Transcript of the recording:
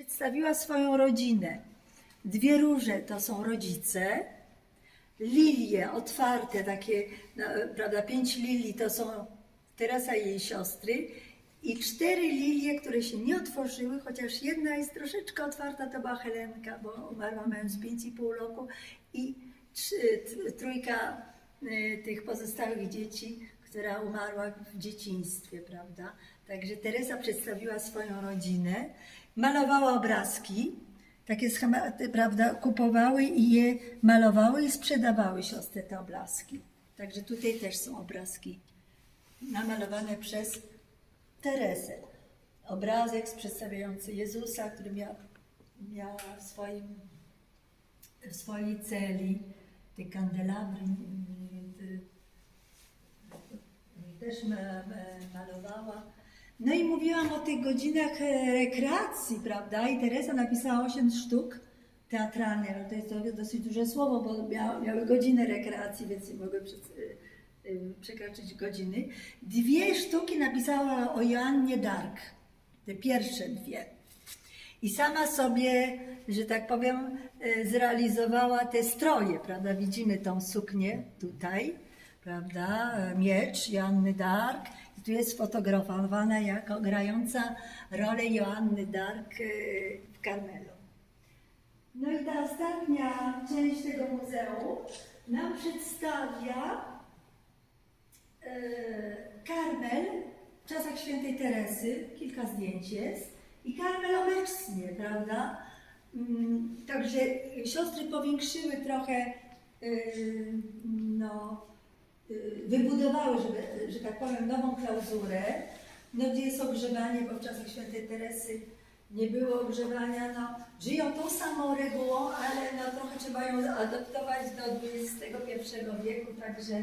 Przedstawiła swoją rodzinę. Dwie róże to są rodzice, lilie otwarte, takie, no, prawda, pięć lilii to są Teresa i jej siostry i cztery lilie, które się nie otworzyły, chociaż jedna jest troszeczkę otwarta, to była Helenka, bo umarła mając pięć i pół roku i trójka y, tych pozostałych dzieci, która umarła w dzieciństwie, prawda? Także Teresa przedstawiła swoją rodzinę, malowała obrazki, takie schematy, prawda, kupowały i je malowały i sprzedawały siostry te obrazki. Także tutaj też są obrazki namalowane przez Teresę. Obrazek przedstawiający Jezusa, który miał, miała w, swoim, w swojej celi, te kandelabry, te- też ma, ma. No i mówiłam o tych godzinach e, rekreacji, prawda? I Teresa napisała 8 sztuk teatralnych. No to jest dosyć duże słowo, bo mia, miały godziny rekreacji, więc nie mogły przez, y, y, przekroczyć godziny. Dwie sztuki napisała o Joannie Dark. Te pierwsze dwie. I sama sobie, że tak powiem, e, zrealizowała te stroje, prawda? Widzimy tą suknię tutaj, prawda? E, Miecz Joanny Dark. Tu jest fotografowana jako grająca rolę Joanny Dark e, w Carmelu. No i ta ostatnia część tego muzeum nam przedstawia Karmel w czasach świętej Teresy, kilka zdjęć jest, i Karmel obecnie, prawda? Mm, Także siostry powiększyły trochę, y, y, wybudowały, żeby, że tak powiem, nową klauzurę, no, gdzie jest ogrzewanie, bo w czasach świętej Teresy nie było ogrzewania, no, żyją tą samą regułą, ale no, trochę trzeba ją adaptować do XXI wieku, także